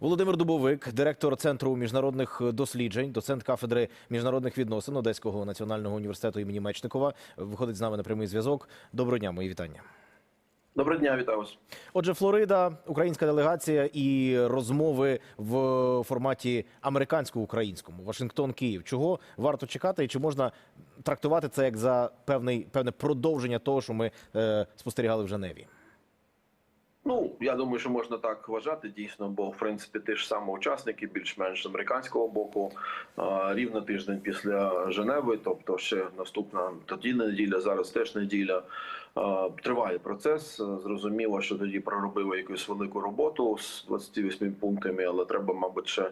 Володимир Дубовик, директор центру міжнародних досліджень, доцент кафедри міжнародних відносин Одеського національного університету імені Мечникова, виходить з нами на прямий зв'язок. Доброго дня, мої вітання. Доброго дня, вітаю вас. Отже, Флорида, українська делегація і розмови в форматі американсько-українському. Вашингтон, Київ. Чого варто чекати, і чи можна трактувати це як за певний певне продовження того, що ми е, спостерігали в Женеві? Ну я думаю, що можна так вважати дійсно, бо в принципі ті ж саме учасники, більш-менш з американського боку, рівно тиждень після Женеви, тобто ще наступна тоді неділя, зараз теж неділя. Триває процес. Зрозуміло, що тоді проробили якусь велику роботу з 28 пунктами, але треба, мабуть, ще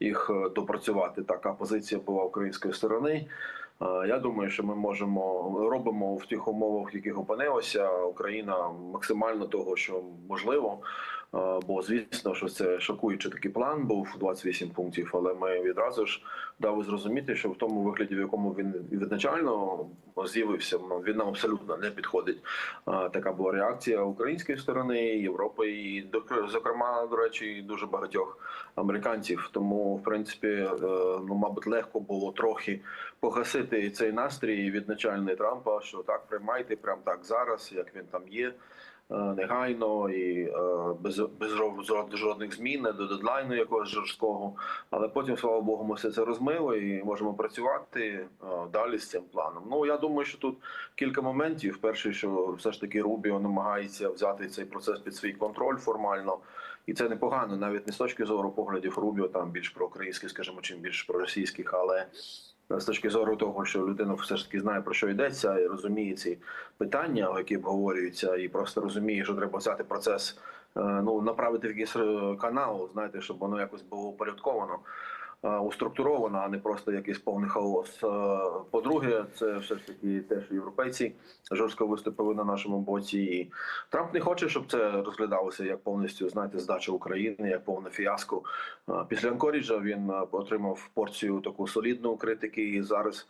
їх е, допрацювати. Така позиція була української сторони. Е, Я думаю, що ми можемо робимо в тих умовах, в яких опинилася Україна максимально того, що можливо. Е, Бо звісно, що це шокуючий такий план був 28 пунктів. Але ми відразу ж дали зрозуміти, що в тому вигляді, в якому він відначально з'явився, ну, він нам абсолютно не підходить. Е, Така була реакція української сторони, Європи і зокрема, до речі, дуже багатьох американців. Тому, в принципі, е, ну мабуть, легко було трохи погасити цей настрій відначальний Трампа, що так приймайте прямо так зараз, як він там є. Е, Негайно і е, без без жод- жодних змін не до дедлайну якогось жорсткого. Але потім, слава Богу, ми все це розмили і можемо працювати е, далі з цим планом. Ну я думаю, що тут кілька моментів. Перший, що все ж таки Рубіо намагається взяти цей процес під свій контроль формально, і це непогано, навіть не з точки зору поглядів Рубіо, там більш проукраїнських, скажімо, чим більш проросійських, але з точки зору того, що людина все ж таки знає про що йдеться, і розуміє ці питання, які обговорюються, і просто розуміє, що треба взяти процес, е, ну направити в якийсь е, канал, знаєте, щоб воно якось було упорядковано. Е, Уструктуровано, а не просто якийсь повний хаос. Е, По-друге, це все ж таки теж європейці жорстко виступили на нашому боці. І Трамп не хоче, щоб це розглядалося як повністю знаєте, здача України, як повне фіаско. Е, Після Анкоріджа він отримав порцію таку солідну критики, і зараз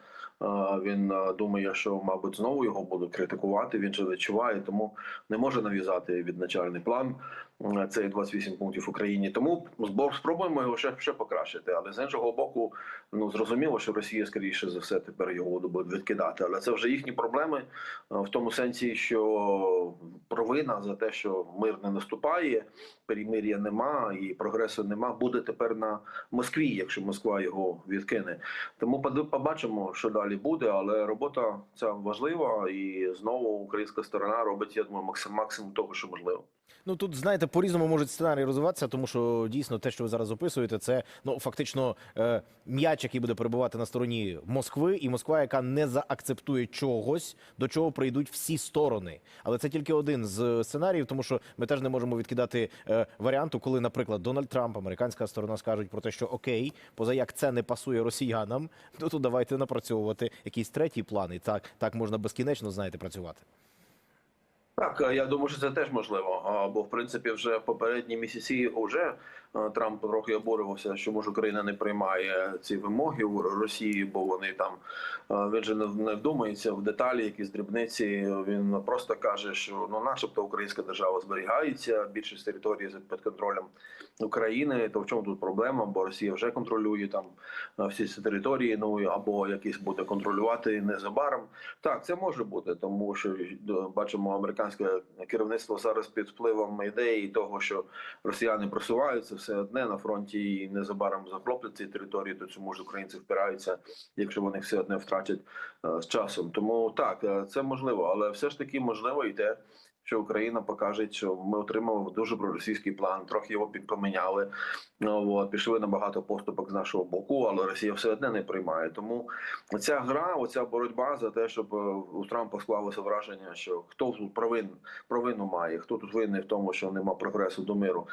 він думає, що мабуть знову його будуть критикувати. Він же відчуває, тому не може нав'язати відначальний план. Цей 28 пунктів Україні. Тому спробуємо його ще, ще покращити. Але з іншого боку, ну зрозуміло, що Росія скоріше за все тепер його буде відкидати. Але це вже їхні проблеми е, в тому сенсі, що провина за те, що мир не наступає, перемир'я нема і прогресу нема, буде тепер на Москві, якщо Москва його відкине. Тому побачимо, що далі буде. Але робота ця важлива, і знову українська сторона робить я думаю, максим максимум того, що можливо. Ну тут знаєте, по-різному можуть сценарії розвиватися, тому що дійсно те, що ви зараз описуєте, це ну фактично е, м'яч, який буде перебувати на стороні Москви, і Москва, яка не заакцептує чогось, до чого прийдуть всі сторони. Але це тільки один з сценаріїв, тому що ми теж не можемо відкидати е, варіанту, коли, наприклад, Дональд Трамп, американська сторона скажуть про те, що окей, поза як це не пасує росіянам, ну то давайте напрацьовувати якийсь третій план, і так, так можна безкінечно знаєте працювати. Так, е, я думаю, що це теж можливо. Бо в принципі, вже в попередні місяці вже е, Трамп трохи обурювався, що може Україна не приймає ці вимоги у Росії, бо вони там е, він же не вдумається в деталі, якісь дрібниці. Він просто каже, що ну, начебто, українська держава зберігається, більшість території під контролем України. То в чому тут проблема? Бо Росія вже контролює там всі ці території. Ну або якісь буде контролювати незабаром. Так, це може бути, тому що бачимо американське керівництво зараз під впливом ідеї того, що росіяни просуваються все одне на фронті і незабаром захоплять ці території. То чому ж українці впираються, якщо вони все одне втратять е, з часом. Тому так е, це можливо, але все ж таки можливо і те. Що Україна покаже, що ми отримали дуже проросійський план, трохи його підпоміняли. Ну, от, пішли на багато поступок з нашого боку, але Росія все одне не приймає. Тому ця гра, оця боротьба за те, щоб е, у Трампа склалося враження, що хто тут провин, провину має, хто тут винний в тому, що нема прогресу до миру.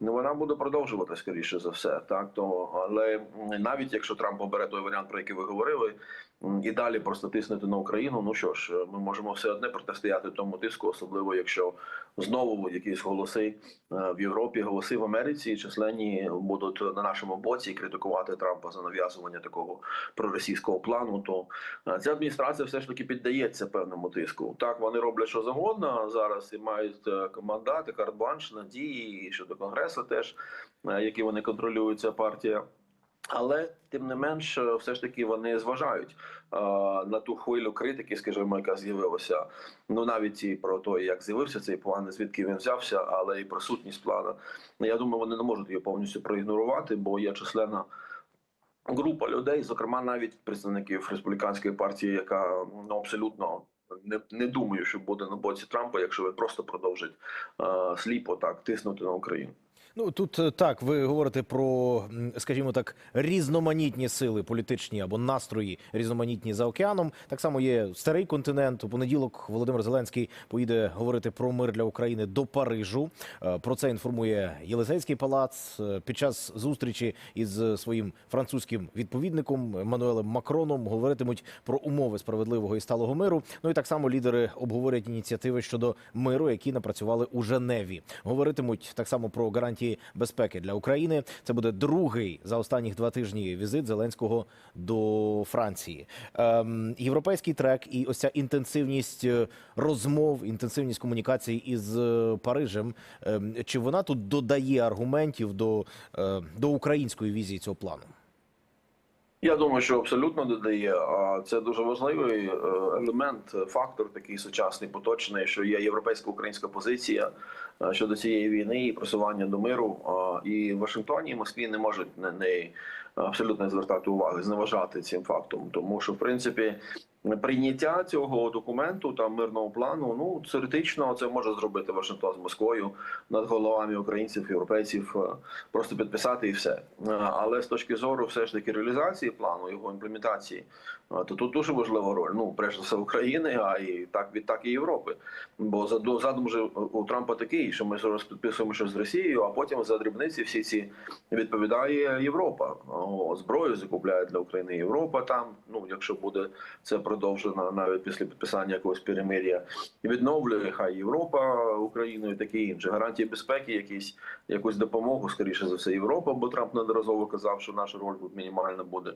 Ну вона буде продовжувати скоріше за все. Так то але навіть якщо Трамп обере той варіант, про який ви говорили, і далі просто тиснути на Україну. Ну що ж, ми можемо все одне протистояти тому тиску, особливо якщо знову якісь голоси е, в Європі, голоси в Америці численні будуть на нашому боці критикувати Трампа за нав'язування такого проросійського плану. То е, ця адміністрація все ж таки піддається певному тиску. Так вони роблять що завгодно зараз і мають е, мандати, карт-бланш на дії і щодо конгресу, теж е, які вони контролюють ця партія. Але тим не менш, е, все ж таки вони зважають е, на ту хвилю критики, скажімо, яка з'явилася. Ну навіть і про те, як з'явився цей план, звідки він взявся, але і про сутність плану. Я думаю, вони не можуть її повністю проігнорувати, бо є численна група людей, зокрема навіть представників республіканської партії, яка ну абсолютно. Не, не думаю, що буде на боці Трампа, якщо він просто продовжить е, сліпо так тиснути на Україну. Ну тут е, так, ви говорите про, скажімо так, різноманітні сили політичні або настрої різноманітні за океаном. Так само є старий континент. У понеділок Володимир Зеленський поїде говорити про мир для України до Парижу. Е, Про це інформує Єлисейський палац Е, під час зустрічі із своїм французьким відповідником Еммануелем Макроном. Говоритимуть про умови справедливого і сталого миру. Ну і так само лідери обговорять ініціативи щодо миру, які напрацювали у Женеві. Говоритимуть так само про гарантії безпеки для України. Це буде другий за останніх два тижні візит Зеленського до Франції. Ем, європейський трек і ось ця інтенсивність е, розмов, інтенсивність комунікацій із е, Парижем. Ем, чи вона тут додає аргументів до, е, до української візії цього плану? Я думаю, що абсолютно додає. А це дуже важливий е, елемент, е, фактор такий сучасний, поточний, що є європейська українська позиція е, щодо цієї війни і просування до миру. І в Вашингтоні і Москві не можуть на неї абсолютно звертати уваги, зневажати цим фактом, тому що в принципі. Прийняття цього документу там мирного плану, ну теоретично це може зробити Вашингтон з Москвою над головами українців, європейців, е, просто підписати і все. Е, Але з точки зору, все ж таки, реалізації плану, його імплементації, е, то тут дуже важлива роль. Ну, за все, України, а і так відтак і Європи. Бо заду- задум же у Трампа такий, що ми зараз підписуємо щось з Росією, а потім за дрібниці всі ці відповідає Європа. О, зброю закупляє для України Європа. Там, ну якщо буде це продовжено навіть після підписання якогось перемир'я, відновлює хай Європа Україну і таке інше. Гарантії безпеки, якісь якусь допомогу, скоріше за все, Європа, бо Трамп неодноразово казав, що наша роль тут мінімальна буде.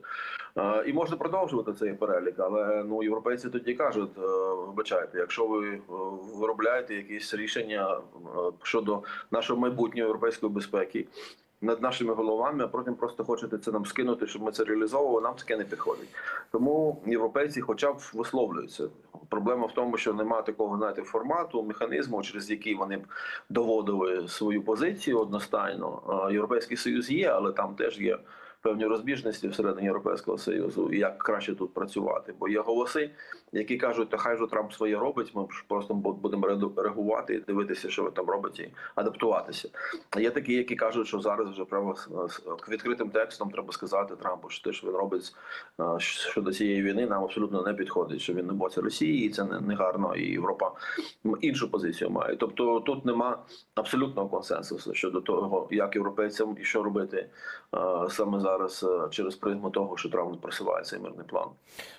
Е, І можна продовжувати цей перелік, але ну європейці тоді кажуть: е, вибачайте, якщо ви е, виробляєте якісь рішення щодо нашої майбутньої європейської безпеки. Над нашими головами, а потім просто хочете це нам скинути, щоб ми це реалізовували. Нам таке не підходить. Тому європейці, хоча б висловлюються. Проблема в тому, що немає такого знаєте, формату, механізму, через який вони б доводили свою позицію одностайно. Європейський союз є, але там теж є певні розбіжності всередині Європейського союзу, і як краще тут працювати. Бо є голоси, які кажуть, та хай же Трамп своє робить. Ми просто будемо реагувати і дивитися, що ви там робите, і адаптуватися. А є такі, які кажуть, що зараз вже прямо відкритим текстом треба сказати Трампу, що те, що він робить щодо цієї війни, нам абсолютно не підходить. Що він не боці Росії, і це не гарно, і Європа іншу позицію має. Тобто тут нема абсолютного консенсусу щодо того, як європейцям і що робити саме зараз а, через призму того, що Трамп просуває цей мирний план.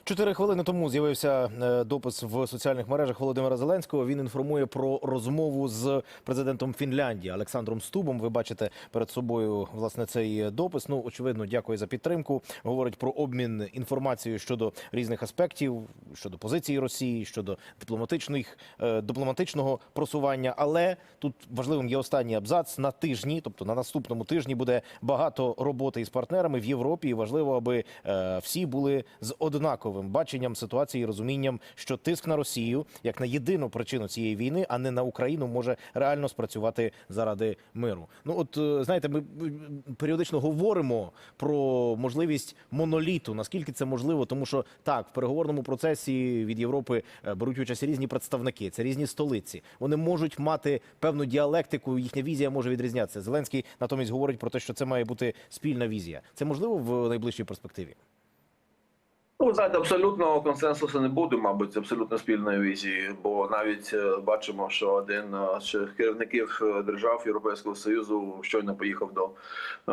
Чотири хвилини тому з'явився е, допис в соціальних мережах Володимира Зеленського. Він інформує про розмову з президентом Фінляндії Олександром Стубом. Ви бачите перед собою власне цей допис. Ну очевидно, дякую за підтримку. Говорить про обмін інформацією щодо різних аспектів, щодо позиції Росії, щодо дипломатичних е, дипломатичного просування. Але тут важливим є останній абзац на тижні, тобто на наступному тижні буде багато роботи із партнерами в Європі. І важливо, аби е, всі були з однаковим баченням ситуації і розумінням, що тиск на Росію як на єдину причину цієї війни, а не на Україну, може реально спрацювати заради миру. Ну от е, знаєте, ми періодично говоримо про можливість моноліту. Наскільки це можливо, тому що так в переговорному процесі від Європи е, беруть участь різні представники, це різні столиці. Вони можуть мати певну діалектику. Їхня візія може відрізнятися. Зеленський натомість говорить про те, що це має бути спільна візія. Це можливо в найближчій перспективі. Ну, ви знаєте, абсолютного консенсусу не буде, мабуть, абсолютно спільної візії, бо навіть е, бачимо, що один е, з керівників е, держав Європейського союзу щойно поїхав до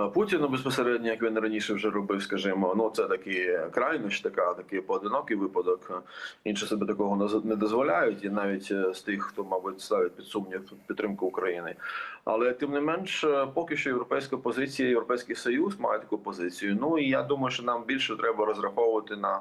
Путіна безпосередньо, як він раніше вже робив, скажімо. Ну це такі крайнощ, така такий поодинокий випадок. Інші собі такого не дозволяють, і навіть з тих, хто, мабуть, ставить під сумнів підтримку України. Але тим не менш, поки що європейська позиція, європейський союз має таку позицію. Ну і я думаю, що нам більше треба розраховувати на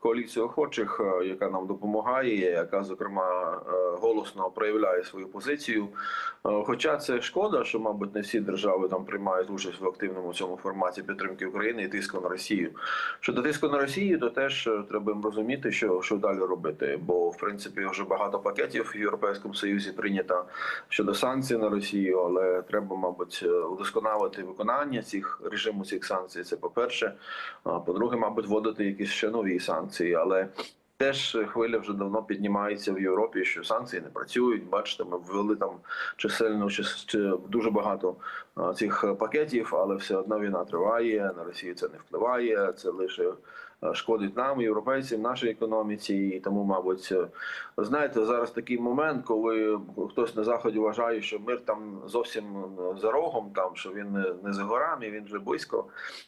коаліцію охочих, е, яка нам допомагає, яка зокрема е, голосно проявляє свою позицію. Е, Хоча це шкода, що мабуть не всі держави там приймають участь в активному цьому форматі підтримки України і тиску на Росію. Щодо тиску на Росію, то теж треба розуміти, що, що далі робити. Бо в принципі вже багато пакетів в Європейському Союзі прийнято щодо санкцій на Росію, але треба, мабуть, удосконалити виконання цих режиму цих санкцій. Це по перше. А по-друге, мабуть, вводити якісь ще нові санкції, але. Теж хвиля вже давно піднімається в Європі, що санкції не працюють. Бачите, ми ввели там чисельну чи, чи дуже багато цих пакетів, але все одно війна триває. На Росію це не впливає. Це лише шкодить нам, європейцям, нашій економіці. І тому, мабуть, е, знаєте, зараз такий момент, коли хтось на заході вважає, що мир там зовсім за рогом, там що він не, за горами, він вже близько.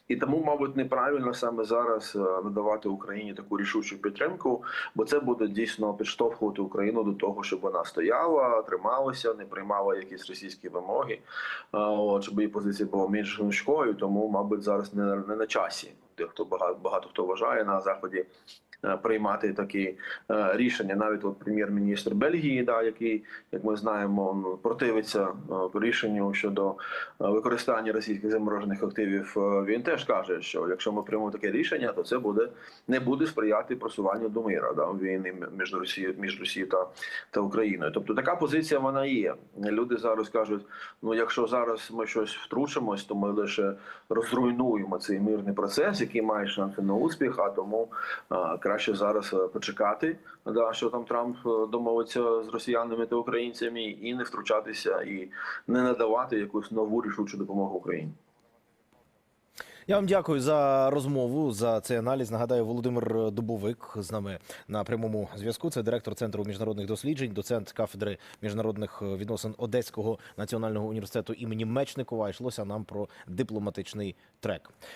І тому, мабуть, неправильно саме зараз е, надавати Україні таку рішучу підтримку, бо це буде дійсно підштовхувати Україну до того, щоб вона стояла, трималася, не приймала якісь російські вимоги, е, щоб її позиція була менш гнучкою. Тому, мабуть, зараз не, не на часі. Хто багато, багато хто вважає на заході е, приймати такі е, рішення. Навіть от прем'єр-міністр Бельгії, да, який, як ми знаємо, противиться е, рішенню щодо використання російських заморожених активів. Він теж каже, що якщо ми приймемо таке рішення, то це буде не буде сприяти просуванню до мира да, війни між Росією між Росією та, та Україною. Тобто така позиція вона є. Люди зараз кажуть: ну якщо зараз ми щось втручимось, то ми лише розруйнуємо цей мирний процес, який має шанси на успіх. А тому краще зараз е, почекати, да, що там Трамп е, домовиться з росіянами та українцями, і не втручатися, і не надавати якусь нову рішучу допомогу Україні. Я вам дякую за розмову за цей аналіз. Нагадаю, Володимир Дубовик з нами на прямому зв'язку. Це директор центру міжнародних досліджень, доцент кафедри міжнародних відносин Одеського національного університету імені Мечникова. Йшлося нам про дипломатичний трек.